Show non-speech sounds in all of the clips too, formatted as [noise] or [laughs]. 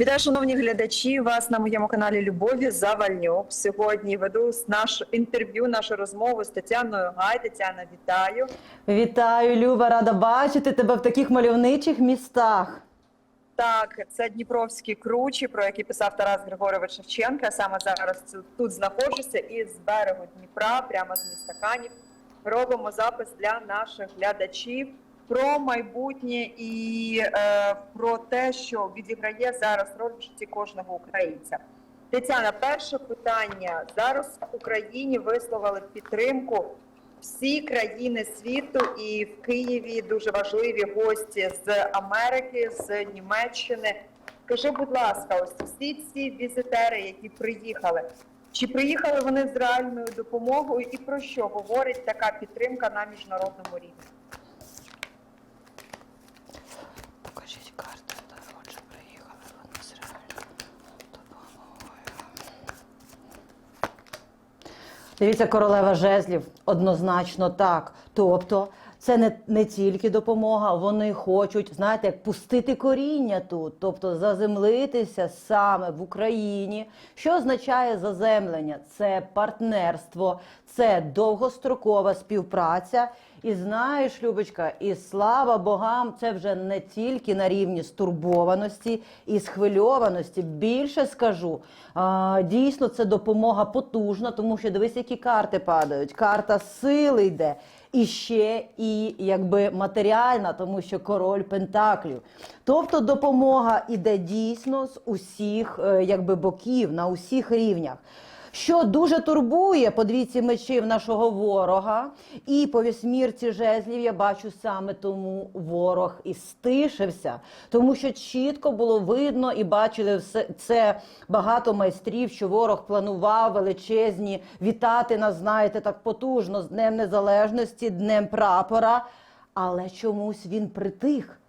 Вітаю, шановні глядачі. Вас на моєму каналі Любові Завальнюк. Сьогодні веду наш інтерв'ю, нашу розмову з Тетяною Гай. Тетяна, вітаю. Вітаю, Люба, рада бачити тебе в таких мальовничих містах. Так, це Дніпровські кручі, про які писав Тарас Григорович Шевченко. Я Саме зараз тут знаходжуся і з берегу Дніпра, прямо з міста Канів, робимо запис для наших глядачів про майбутнє і е, про те, що відіграє зараз роль в житті кожного українця. Тетяна, перше питання зараз в Україні висловили підтримку всі країни світу, і в Києві дуже важливі гості з Америки, з Німеччини. Скажи, будь ласка, ось всі ці візитери, які приїхали, чи приїхали вони з реальною допомогою, і про що говорить така підтримка на міжнародному рівні? Покажіть карту, отже, приїхали вони з реальною допомогою. Дивіться, королева жезлів однозначно так. Тобто, це не, не тільки допомога, вони хочуть, знаєте, як пустити коріння тут, тобто заземлитися саме в Україні. Що означає заземлення? Це партнерство, це довгострокова співпраця. І знаєш, Любочка, і слава богам, це вже не тільки на рівні стурбованості і схвильованості. Більше скажу, а, дійсно це допомога потужна, тому що дивись, які карти падають. Карта сили йде. І ще і якби матеріальна, тому що король Пентаклів. Тобто допомога іде дійсно з усіх е, якби боків на усіх рівнях. Що дуже турбує по двійці мечів нашого ворога, і по вісьмірці жезлів я бачу саме тому ворог і стишився, тому що чітко було видно і бачили все це багато майстрів, що ворог планував величезні вітати нас, знаєте, так потужно з Днем Незалежності, Днем прапора. Але чомусь він притих.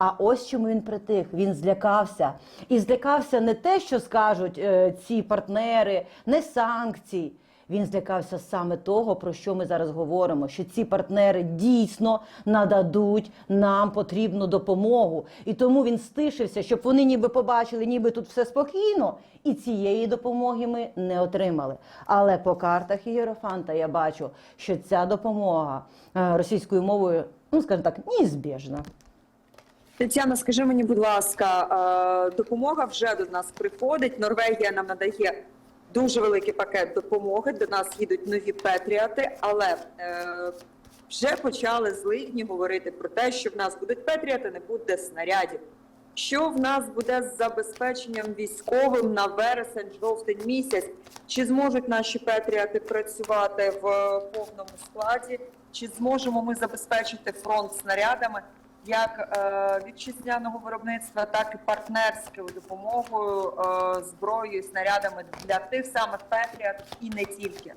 А ось чому він притих. Він злякався. І злякався не те, що скажуть е, ці партнери, не санкцій. Він злякався саме того, про що ми зараз говоримо: що ці партнери дійсно нададуть нам потрібну допомогу. І тому він стишився, щоб вони ніби побачили, ніби тут все спокійно, і цієї допомоги ми не отримали. Але по картах Єрофанта я бачу, що ця допомога е, російською мовою, ну скажімо так, неізбіжна. Тетяна, скажи мені, будь ласка, е, допомога вже до нас приходить. Норвегія нам надає дуже великий пакет допомоги. До нас їдуть нові петріати, але е, вже почали злидні говорити про те, що в нас будуть петріати, не буде снарядів. Що в нас буде з забезпеченням військовим на вересень, жовтень місяць? Чи зможуть наші петріати працювати в повному складі? Чи зможемо ми забезпечити фронт снарядами? Як е, вітчизняного виробництва, так і партнерською допомогою, е, зброєю, снарядами для тих самих Петріат і не тільки.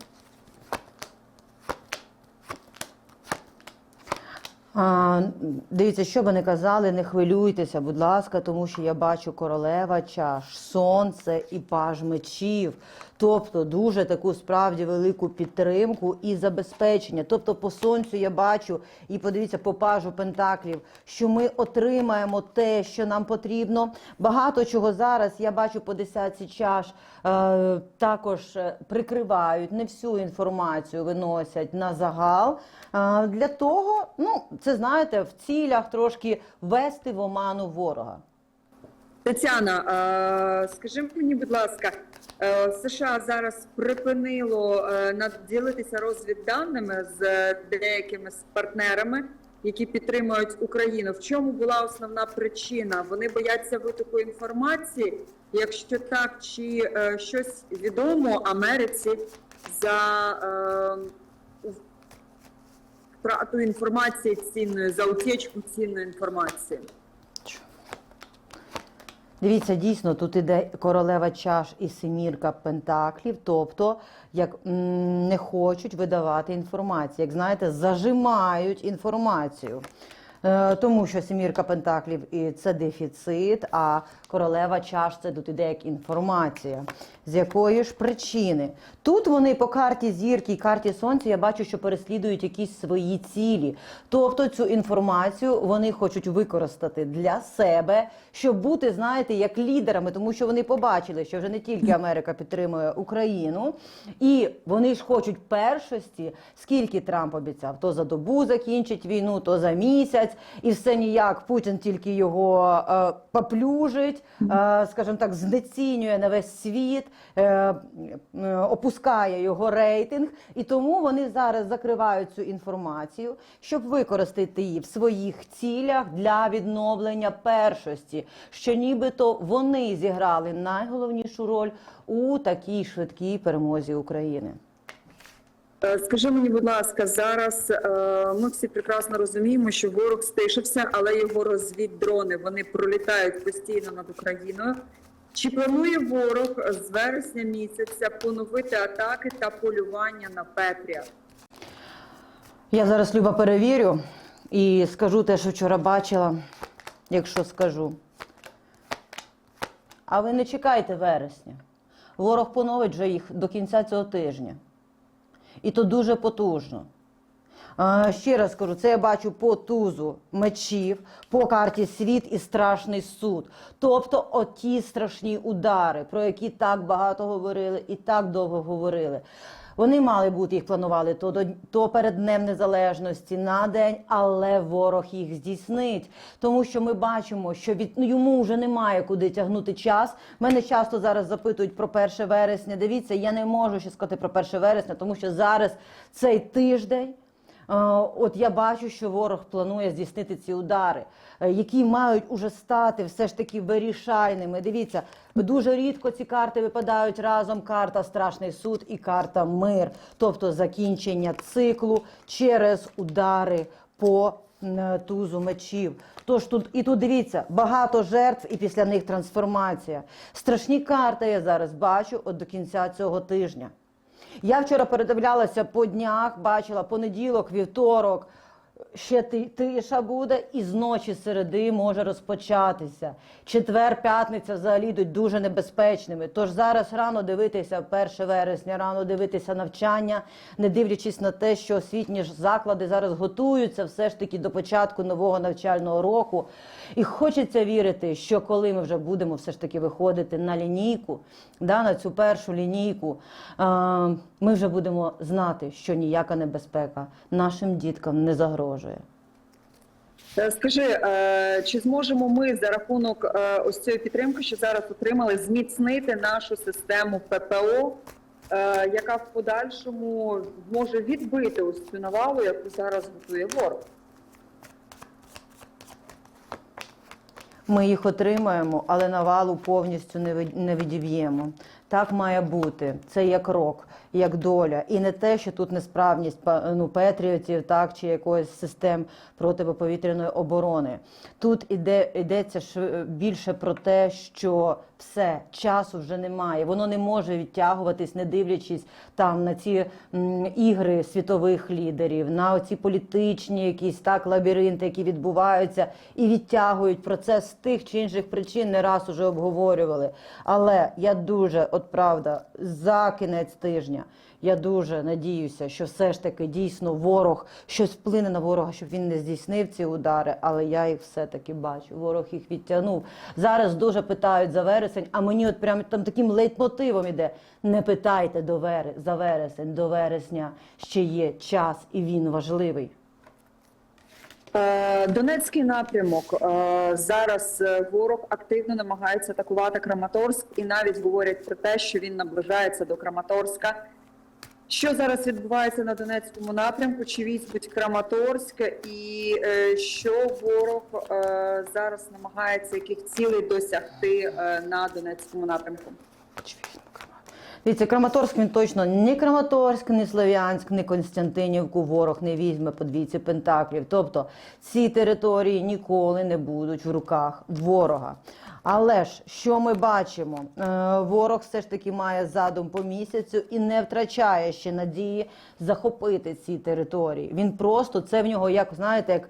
А, дивіться, що би не казали, не хвилюйтеся, будь ласка, тому що я бачу королева чаш, сонце і паж мечів. Тобто дуже таку справді велику підтримку і забезпечення. Тобто, по сонцю я бачу, і подивіться, по пажу пентаклів, що ми отримаємо те, що нам потрібно. Багато чого зараз я бачу по десятці чаш е, також е, прикривають, не всю інформацію виносять на загал. Е, для того, ну це знаєте, в цілях трошки ввести в оману ворога. Тетяна, е, скажи мені, будь ласка, е, США зараз припинило е, наділитися розвідданими з деякими партнерами, які підтримують Україну. В чому була основна причина? Вони бояться витоку інформації. Якщо так, чи е, щось відомо Америці за е, втрату інформації цінної, за утечку цінної інформації? Дивіться, дійсно, тут іде королева чаш і семірка пентаклів, тобто як не хочуть видавати інформацію, як знаєте, зажимають інформацію. Е, Тому що сімірка пентаклів і це дефіцит, а королева чаш це тут інформація. З якої ж причини? Тут вони по карті зірки і карті сонця я бачу, що переслідують якісь свої цілі. Тобто цю інформацію вони хочуть використати для себе, щоб бути, знаєте, як лідерами, тому що вони побачили, що вже не тільки Америка підтримує Україну, і вони ж хочуть першості, скільки Трамп обіцяв, то за добу закінчить війну, то за місяць, і все ніяк Путін тільки його е, поплюжить, скажімо так, знецінює на весь світ, е, е, опускає його рейтинг, і тому вони зараз закривають цю інформацію, щоб використати її в своїх цілях для відновлення першості, що нібито вони зіграли найголовнішу роль у такій швидкій перемозі України. Е, Скажи мені, будь ласка, зараз е, ми всі прекрасно розуміємо, що ворог стишився, але його розвіддрони вони пролітають постійно над Україною. Чи планує ворог з вересня місяця поновити атаки та полювання на Петрія? Я зараз Люба перевірю і скажу те, що вчора бачила, якщо скажу. А ви не чекайте вересня. Ворог поновить вже їх до кінця цього тижня. І то дуже потужно. Ще раз кажу, це я бачу по тузу мечів, по карті світ і страшний суд. Тобто оті страшні удари, про які так багато говорили і так довго говорили. Вони мали бути, їх планували то, до- то перед Днем Незалежності на день, але ворог їх здійснить. Тому що ми бачимо, що від ну, йому вже немає куди тягнути час. Мене часто зараз запитують про 1 вересня. Дивіться, я не можу ще сказати про 1 вересня, тому що зараз цей тиждень. Е, От я бачу, що ворог планує здійснити ці удари, е, які мають уже стати все ж таки вирішальними. Дивіться, дуже рідко ці карти випадають разом. Карта Страшний суд і карта мир, тобто закінчення циклу через удари по тузу мечів. Тож тут і тут дивіться багато жертв, і після них трансформація. Страшні карти я зараз бачу от до кінця цього тижня. Я вчора передивлялася по днях, бачила понеділок, вівторок. Ще ти- тиша буде, і з ночі середи може розпочатися. Четвер, п'ятниця взагалі йдуть дуже небезпечними. Тож зараз рано дивитися 1 вересня, рано дивитися навчання, не дивлячись на те, що освітні ж заклади зараз готуються все ж таки до початку нового навчального року. І хочеться вірити, що коли ми вже будемо все ж таки виходити на лінійку, да, на цю першу лінійку, ми вже будемо знати, що ніяка небезпека нашим діткам не загрожує. Е, Скажи, е, чи зможемо ми за рахунок е, ось цієї підтримки, що зараз отримали, зміцнити нашу систему ППО, яка в подальшому може відбити ось цю навалу, яку зараз готує ворог? Ми їх отримаємо, але навалу повністю не не відіб'ємо. Так має бути. Це як рок, як доля. І не те, що тут несправність ну, петріотів, так чи якоїсь систем протиповітряної оборони. Тут іде йдеться більше про те, що все часу вже немає. Воно не може відтягуватись, не дивлячись там на ці м, ігри світових лідерів, на оці політичні якісь так лабіринти, які відбуваються, і відтягують процес з тих чи інших причин. Не раз уже обговорювали. Але я дуже, от правда, за кінець тижня. Я дуже надіюся, що все ж таки дійсно ворог щось вплине на ворога, щоб він не здійснив ці удари, але я їх все-таки бачу. Ворог їх відтягнув. Зараз дуже питають за вересень, а мені от прямо там таким лейтмотивом іде: не питайте до вери за вересень, до вересня ще є час, і він важливий. Е, Донецький напрямок Е, зараз е, ворог активно намагається атакувати Краматорськ і навіть говорять про те, що він наближається до Краматорська. Що зараз відбувається на Донецькому напрямку? Чи візьмуть Краматорськ, і е, що ворог е, зараз намагається яких цілей досягти е, на Донецькому напрямку? Дивіться, Краматорськ він точно ні Краматорськ, ні Слов'янськ, ні Константинівку ворог не візьме по двійці пентаклів. Тобто ці території ніколи не будуть в руках ворога. Але ж що ми бачимо? Е, Ворог все ж таки має задум по місяцю і не втрачає ще надії захопити ці території. Він просто це в нього, як знаєте, як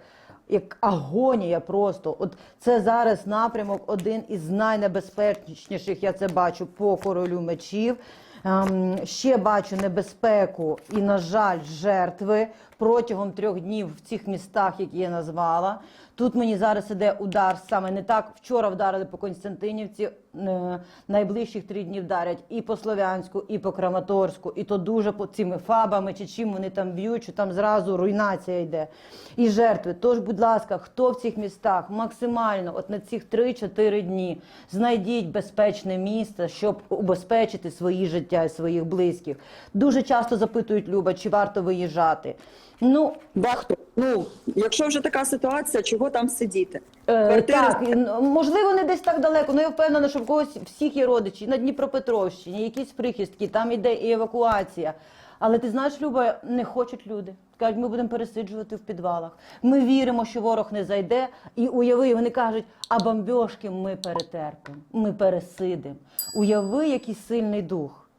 як агонія просто. От це зараз напрямок один із найнебезпечніших, я це бачу по королю мечів. Ем, ще бачу небезпеку і, на жаль, жертви протягом трьох днів в цих містах, які я назвала. Тут мені зараз іде удар саме не так. Вчора вдарили по Константинівці. е, Найближчих три дні вдарять і по Слов'янську, і по Краматорську, і то дуже по цими фабами чи чим вони там б'ють, що там зразу руйнація йде. І жертви. Тож, будь ласка, хто в цих містах максимально от на цих 3-4 дні знайдіть безпечне місце, щоб убезпечити свої життя і своїх близьких. Дуже часто запитують Люба, чи варто виїжджати. Ну, Вахту, ну, якщо вже така ситуація, чого там сидіти? Е, Квартири так, можливо, не десь так далеко. Ну я впевнена, що в когось всіх є родичі на Дніпропетровщині, якісь прихистки, там іде і евакуація. Але ти знаєш, Люба, не хочуть люди. Кажуть, ми будемо пересиджувати в підвалах. Ми віримо, що ворог не зайде. І уяви, вони кажуть, а бомбьошки ми перетерпимо, ми пересидимо. Уяви, який сильний дух.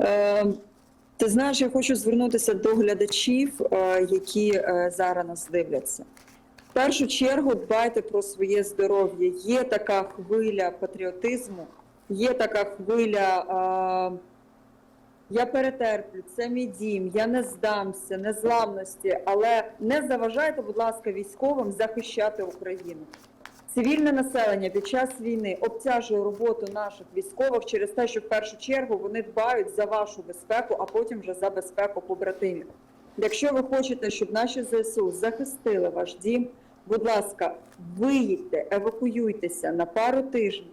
Е, ти знаєш, я хочу звернутися до глядачів, е, які е, зараз нас дивляться. В першу чергу дбайте про своє здоров'я. Є така хвиля патріотизму, є така хвиля. Е, я перетерплю, це мій дім, я не здамся, незламності, але не заважайте, будь ласка, військовим захищати Україну. Цивільне населення під час війни обтяжує роботу наших військових через те, що в першу чергу вони дбають за вашу безпеку, а потім вже за безпеку побратимів. Якщо ви хочете, щоб наші ЗСУ захистили ваш дім, будь ласка, виїдьте, евакуюйтеся на пару тижнів,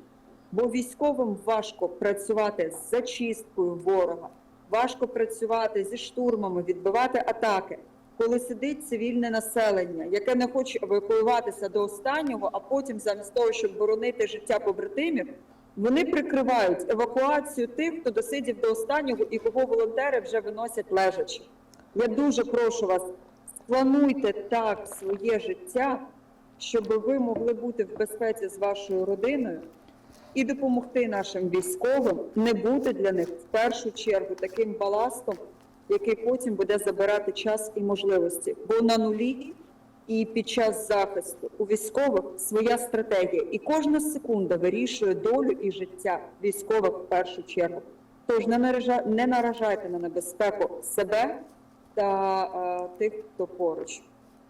бо військовим важко працювати з зачисткою ворога, важко працювати зі штурмами, відбивати атаки коли сидить цивільне населення, яке не хоче евакуюватися до останнього, а потім, замість того, щоб боронити життя побратимів, вони прикривають евакуацію тих, хто досидів до останнього і кого волонтери вже виносять лежачи. Я дуже прошу вас, сплануйте так своє життя, щоб ви могли бути в безпеці з вашою родиною і допомогти нашим військовим не бути для них в першу чергу таким баластом, який потім буде забирати час і можливості. Бо на нулі і під час захисту у військових своя стратегія, і кожна секунда вирішує долю і життя військових в першу чергу. Тож не наража- не наражайте на небезпеку себе та е, тих, хто поруч.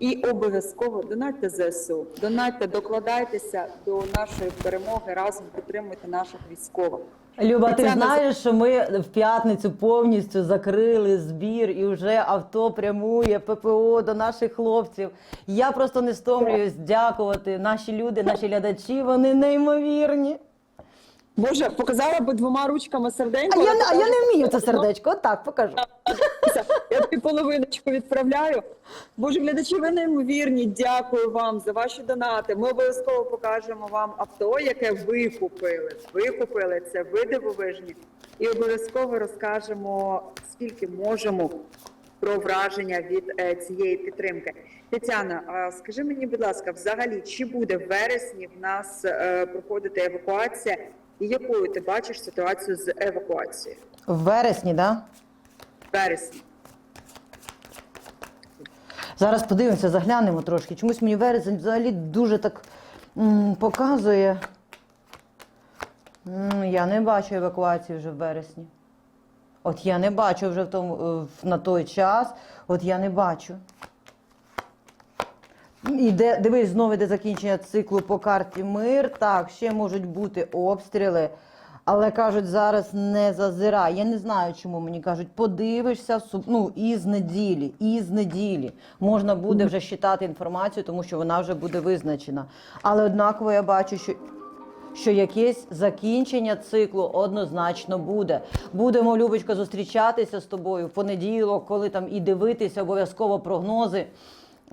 І обов'язково донатьте ЗСУ, донатьте, докладайтеся до нашої перемоги, разом підтримуйте наших військових. Люба, ти знаєш, що ми в п'ятницю повністю закрили збір і вже авто прямує ППО до наших хлопців. Я просто не стомлююсь дякувати. Наші люди, наші глядачі, вони неймовірні. Боже, показала би двома ручками серденько. А я, а я не вмію це сердечко. Отак покажу. Я тобі половиночку відправляю. Боже, глядачі, ви неймовірні. Дякую вам за ваші донати. Ми обов'язково покажемо вам авто, яке ви купили. Ви купили це, ви дивовижні. І обов'язково розкажемо, скільки можемо про враження від е, цієї підтримки. Тетяна, а скажи мені, будь ласка, взагалі, чи буде в вересні в нас е, проходити евакуація, і якою ти бачиш ситуацію з евакуацією? В вересні, так? Да? В вересні. Зараз подивимося, заглянемо трошки. Чомусь мені вересень взагалі дуже так м, показує. М, я не бачу евакуації вже в вересні. От я не бачу вже в тому, в- на той час. От я не бачу. Іде, дивись, знову йде закінчення циклу по карті мир. Так, ще можуть бути обстріли. Але кажуть, зараз не зазирай. Я не знаю, чому мені кажуть, подивишся ну, із неділі, із неділі. Можна буде вже считати інформацію, тому що вона вже буде визначена. Але однаково я бачу, що що якесь закінчення циклу однозначно буде. Будемо, Любочка, зустрічатися з тобою в понеділок, коли там і дивитися обов'язково прогнози.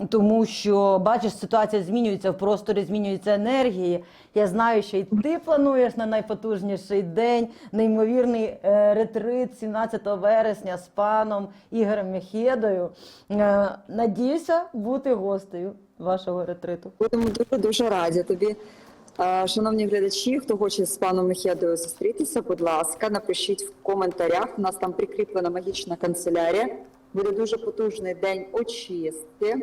Тому що бачиш, ситуація змінюється в просторі, змінюються енергії. Я знаю, що і ти плануєш на найпотужніший день, неймовірний е, ретрит 17 вересня з паном Ігорем Мехедою. Е, надіюся бути гостею вашого ретриту. Будемо дуже дуже раді тобі. Е, Шановні глядачі, хто хоче з паном Мехедою зустрітися, будь ласка, напишіть в коментарях. У нас там прикріплена магічна канцелярія. Буде дуже потужний день очистки.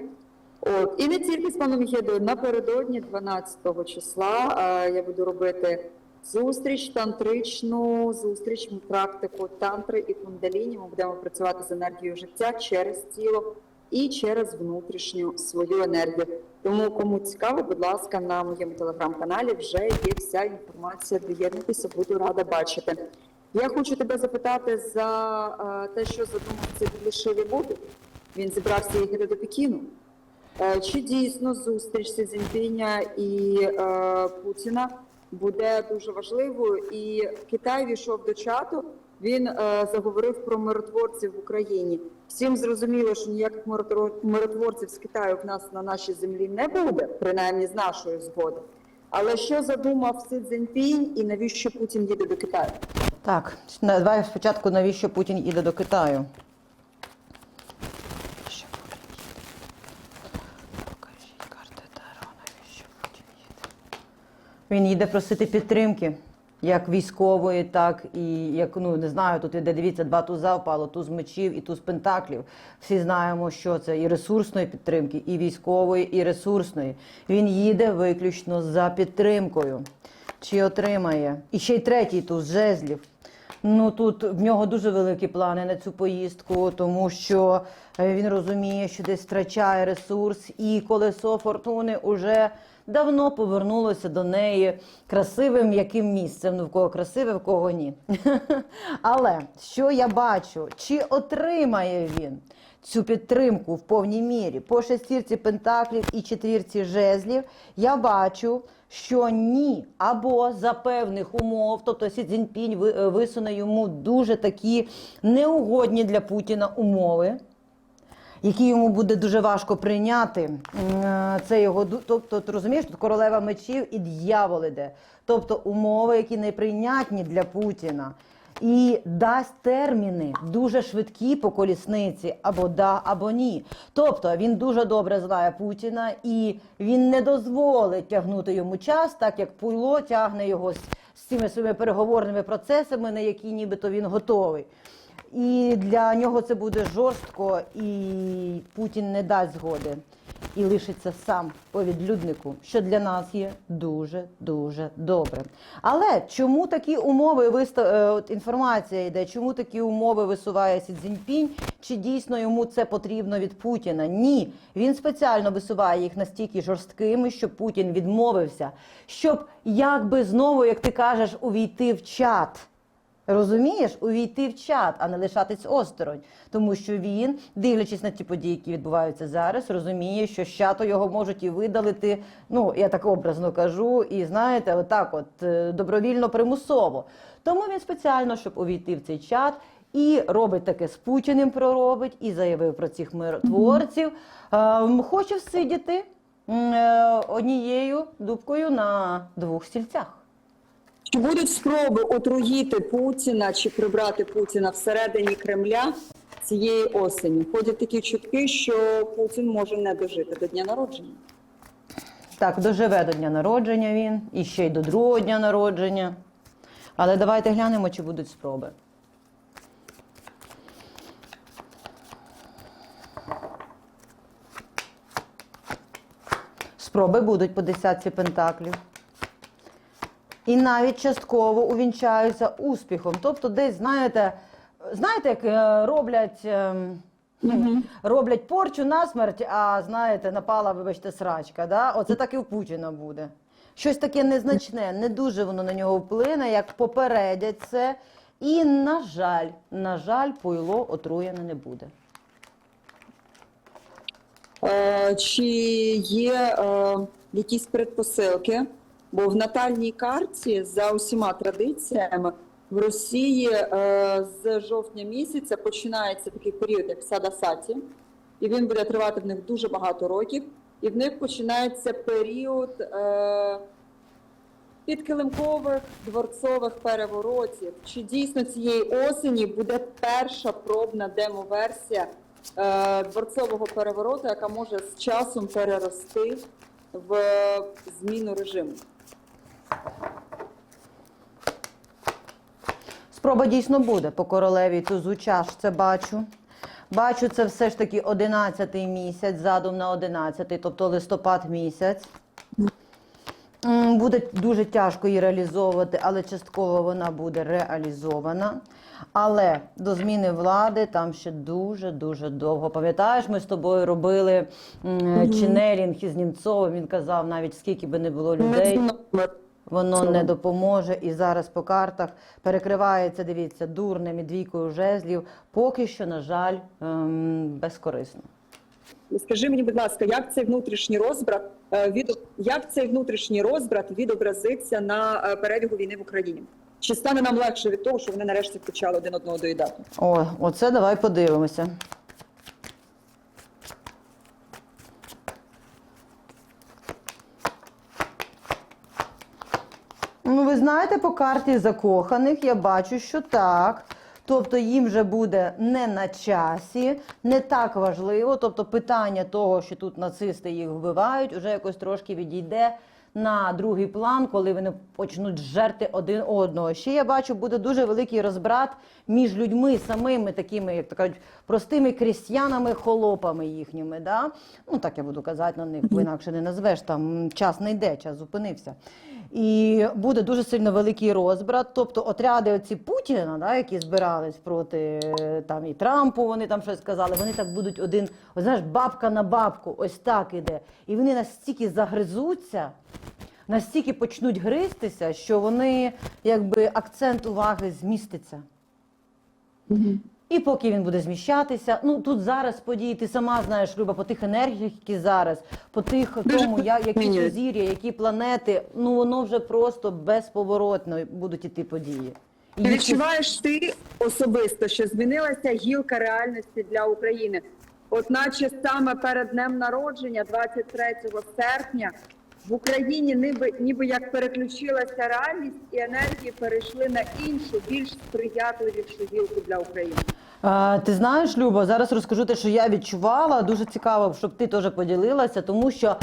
От і не тільки з паном Єдою, напередодні 12 числа е, я буду робити зустріч, тантричну зустріч, практику тантри і кундаліні. Ми будемо працювати з енергією життя через тіло і через внутрішню свою енергію. Тому кому цікаво, будь ласка, на моєму телеграм-каналі вже є вся інформація. Доєднуйтеся, буду рада бачити. Я хочу тебе запитати за е, те, що задумав цей Бобі. Він зібрався їхати до Пекіну. Е, Чи дійсно зустріч Сі Цзіньпіня і е, Путіна буде дуже важливою? І Китай війшов до чату. Він е, заговорив про миротворців в Україні. Всім зрозуміло, що ніяких миротвор- миротворців з Китаю в нас на нашій землі не буде, принаймні з нашої згоди. Але що задумав Си Цзіньпінь і навіщо Путін їде до Китаю? Так, давай спочатку, навіщо Путін їде до Китаю? Що Путін їде? Покажіть карти Таро, навіщо Путін їде? Він їде просити підтримки, як військової, так і як, ну не знаю, тут іде, дивіться, два туза впало, туз мечів і туз пентаклів. Всі знаємо, що це і ресурсної підтримки, і військової, і ресурсної. Він їде виключно за підтримкою. Чи отримає? І ще й третій туз жезлів. Ну тут в нього дуже великі плани на цю поїздку, тому що е, він розуміє, що десь втрачає ресурс, і колесо фортуни уже давно повернулося до неї красивим яким місцем. Ну в кого красиве, в кого ні. [laughs] Але що я бачу, чи отримає він цю підтримку в повній мірі по шестірці пентаклів і четвірці жезлів, я бачу, що ні, або за певних умов, тобто Сі Цзіньпінь е, висуне йому дуже такі неугодні для Путіна умови. Які йому буде дуже важко прийняти, е, це його тобто, ти розумієш, тут королева мечів і дьявол іде. Тобто умови, які неприйнятні для Путіна, і дасть терміни дуже швидкі по колісниці, або да, або ні. Тобто він дуже добре знає Путіна, і він не дозволить тягнути йому час, так як Пуйло тягне його з цими своїми переговорними процесами, на які нібито він готовий. І для нього це буде жорстко, і Путін не дасть згоди і лишиться сам по відлюднику, що для нас є дуже дуже добре. Але чому такі умови виста... е, інформація йде? Чому такі умови висуває Сі Цзіньпінь? Чи дійсно йому це потрібно від Путіна? Ні, він спеціально висуває їх настільки жорсткими, щоб Путін відмовився, щоб якби знову, як ти кажеш, увійти в чат. Розумієш, увійти в чат, а не лишатись осторонь, тому що він, дивлячись на ті події, які відбуваються зараз, розуміє, що з чату його можуть і видалити. Ну я так образно кажу, і знаєте, отак, от е, добровільно примусово. Тому він спеціально, щоб увійти в цей чат, і робить таке з Путіним проробить, і заявив про цих миротворців. Ем, Хоче всидіти е, однією дубкою на двох стільцях. Чи будуть спроби отруїти Путіна чи прибрати Путіна всередині Кремля цієї осені? Ходять такі чутки, що Путін може не дожити до дня народження. Так, доживе до дня народження він, і ще й до другого дня народження. Але давайте глянемо, чи будуть спроби. Спроби будуть по десятці пентаклів. І навіть частково увінчаються успіхом. Тобто, десь, знаєте, знаєте, як е, роблять. ем, ну, Роблять порчу на смерть, а знаєте, напала, вибачте, срачка. Да? Оце так і у Путіна буде. Щось таке незначне, не дуже воно на нього вплине, як попередять це. І, на жаль, на жаль, пойло отруєне не буде. Е, Чи є е, якісь предпосилки? Бо в натальній карті за усіма традиціями в Росії е, з жовтня місяця починається такий період, як Садасаті, і він буде тривати в них дуже багато років. І в них починається період е, підкилимкових дворцових переворотів. Чи дійсно цієї осені буде перша пробна демо-версія е, дворцового перевороту, яка може з часом перерости в зміну режиму? Спроба дійсно буде по королеві тузу чаш, це бачу. Бачу, це все ж таки 11 місяць, задум на 11, тобто листопад місяць. Буде дуже тяжко її реалізовувати, але частково вона буде реалізована. Але до зміни влади там ще дуже дуже довго. Пам'ятаєш, ми з тобою робили м, ченелінг із Німцовим. Він казав, навіть скільки би не було людей, воно не допоможе. І зараз по картах перекривається, дивіться, дурнем і двійкою жезлів. Поки що, на жаль, ем, безкорисно. Скажи мені, будь ласка, як цей внутрішній розбрат е, від як цей внутрішній розбрат відобразиться на е, перебігу війни в Україні? Чи стане нам легше від того, що вони нарешті почали один одного доїдати? О, оце давай подивимося. Ви знаєте, по карті закоханих я бачу, що так. Тобто їм вже буде не на часі, не так важливо. Тобто питання того, що тут нацисти їх вбивають, вже якось трошки відійде на другий план, коли вони почнуть жерти один одного. Ще я бачу, буде дуже великий розбрат між людьми самими, такими, як то кажуть, простими крістьянами, холопами їхніми. Да? Ну так я буду казати на них, бо інакше не назвеш там час не йде, час зупинився. І буде дуже сильно великий розбрат. Тобто отряди оці Путіна, да, які збирались проти е, там і Трампу, вони там щось сказали, вони так будуть один, ось, знаєш, бабка на бабку, ось так іде. І вони настільки загризуться, настільки почнуть гризтися, що вони якби акцент уваги зміститься. І поки він буде зміщатися, ну тут зараз події, ти сама знаєш, Люба, по тих енергіях, які зараз, по тих тому, я, які сузір'я, які планети, ну воно вже просто безповоротно будуть іти події. І відчуваєш ти особисто, що змінилася гілка реальності для України? От наче саме перед днем народження, 23 серпня, в Україні ніби, ніби як переключилася реальність і енергії перейшли на іншу, більш сприятливішу гілку для України. А, ти знаєш, Люба, зараз розкажу те, що я відчувала. Дуже цікаво, щоб ти теж поділилася, тому що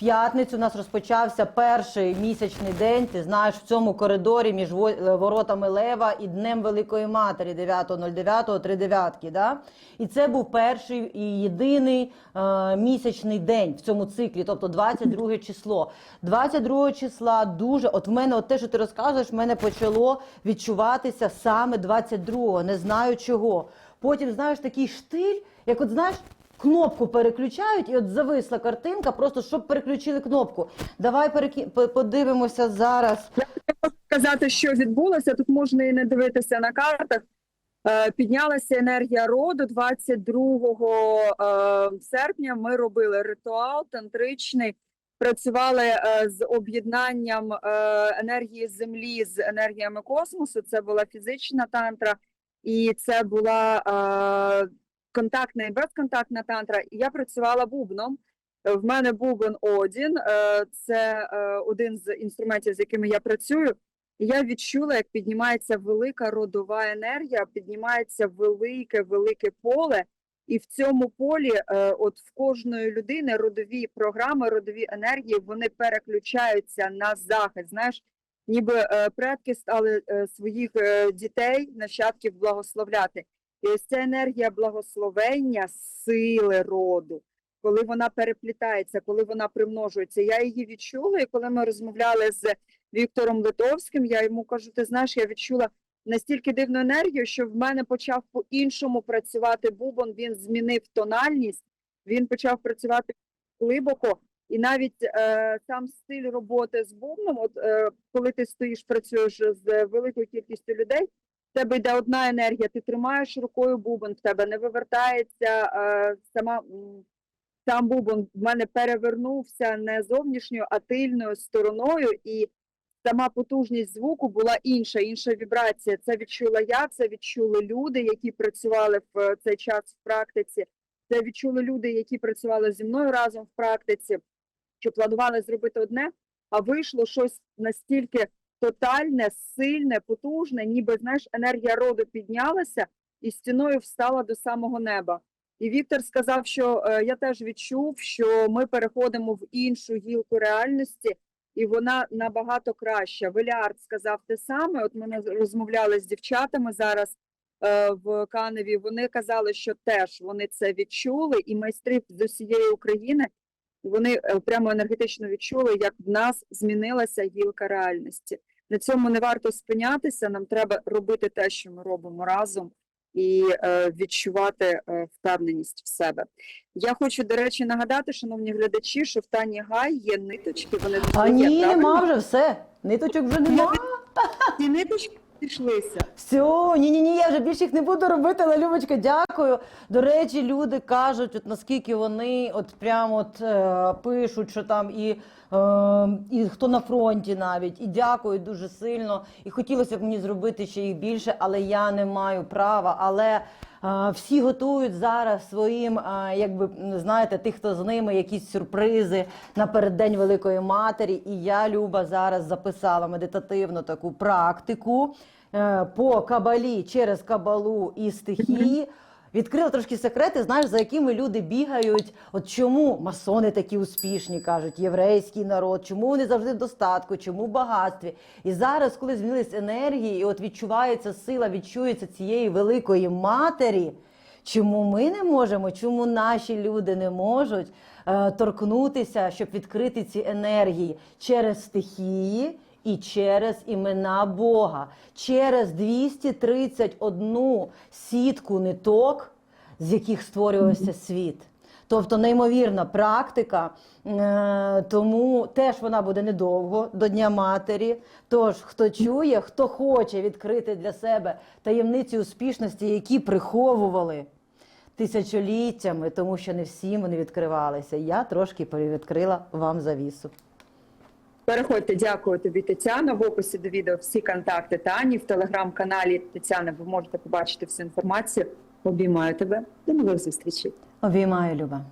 п'ятницю у нас розпочався перший місячний день. Ти знаєш, в цьому коридорі між е, воротами Лева і Днем Великої Матері 9.09, три дев'ятки. Да? І це був перший і єдиний е, місячний день в цьому циклі, тобто 22 число. 22 числа дуже, от в мене, от те, що ти розказуєш, в мене почало відчуватися саме 22-го, не знаю чого. Потім, знаєш, такий штиль, як от знаєш. Кнопку переключають, і от зависла картинка, просто щоб переключили кнопку. Давай переки... по- подивимося зараз. Сказати, що відбулося, тут можна і не дивитися на картах. Е, Піднялася енергія роду 22 е, серпня. Ми робили ритуал тантричний, працювали е, з об'єднанням енергії землі з енергіями космосу. Це була фізична тантра, і це була контактна і безконтактна тантра. І я працювала бубном. В мене бубен Одін. е, Це е, один з інструментів, з якими я працюю. І я відчула, як піднімається велика родова енергія, піднімається велике, велике поле. І в цьому полі, е, от в кожної людини родові програми, родові енергії, вони переключаються на захист. Знаєш, ніби предки стали своїх дітей, нащадків благословляти. І ось ця енергія благословення сили роду, коли вона переплітається, коли вона примножується. Я її відчула, і коли ми розмовляли з Віктором Литовським, я йому кажу: ти знаєш, я відчула настільки дивну енергію, що в мене почав по-іншому працювати бубон. Він змінив тональність, він почав працювати глибоко. І навіть е, сам стиль роботи з бубном, от е, коли ти стоїш, працюєш з великою кількістю людей, в тебе йде одна енергія, ти тримаєш рукою бубон, в тебе не вивертається е, сама сам бубон в мене перевернувся не зовнішньою, а тильною стороною, і сама потужність звуку була інша, інша вібрація. Це відчула я, це відчули люди, які працювали в е, цей час в практиці. Це відчули люди, які працювали зі мною разом в практиці, що планували зробити одне, а вийшло щось настільки тотальне, сильне, потужне, ніби знаєш, енергія роду піднялася і стіною встала до самого неба. І Віктор сказав, що е, я теж відчув, що ми переходимо в іншу гілку реальності, і вона набагато краща. Веліард сказав те саме. От ми розмовляли з дівчатами зараз. е, в Каневі, вони казали, що теж вони це відчули, і майстри з усієї України вони е, прямо енергетично відчули, як в нас змінилася гілка реальності. На цьому не варто спинятися. Нам треба робити те, що ми робимо разом, і е, відчувати е, впевненість в себе. Я хочу, до речі, нагадати, шановні глядачі, що в Тані Гай є ниточки. Вони А ні, є, нема вже все. Ниточок вже нема. Ці ниточки пішлися. Все, ні, ні, ні, я вже більше їх не буду робити, але Любочка, дякую. До речі, люди кажуть, от наскільки вони от прямо от е, пишуть, що там і, е, і хто на фронті навіть, і дякую дуже сильно. І хотілося б мені зробити ще їх більше, але я не маю права. Але всі готують зараз своїм, якби знаєте, тих, хто з ними, якісь сюрпризи напереддень Великої Матері. І я, Люба, зараз записала медитативну таку практику е, по кабалі через кабалу і стихії. Відкрила трошки секрети, знаєш, за якими люди бігають. От чому масони такі успішні кажуть, єврейський народ, чому вони завжди в достатку, чому в багатстві. І зараз, коли змінились енергії, і от відчувається сила, відчується цієї великої матері. Чому ми не можемо? Чому наші люди не можуть е, торкнутися, щоб відкрити ці енергії через стихії і через імена Бога, через 231 сітку ниток, з яких створювався світ. Тобто неймовірна практика, е, тому теж вона буде недовго до Дня Матері. Тож, хто чує, хто хоче відкрити для себе таємниці успішності, які приховували тисячоліттями, тому що не всім вони відкривалися. Я трошки перевідкрила вам завісу. Переходьте, дякую тобі, Тетяна. В описі до відео всі контакти Тані в телеграм-каналі Тетяни. Ви можете побачити всю інформацію. Обіймаю тебе. До нових зустрічей. Обіймаю, Люба.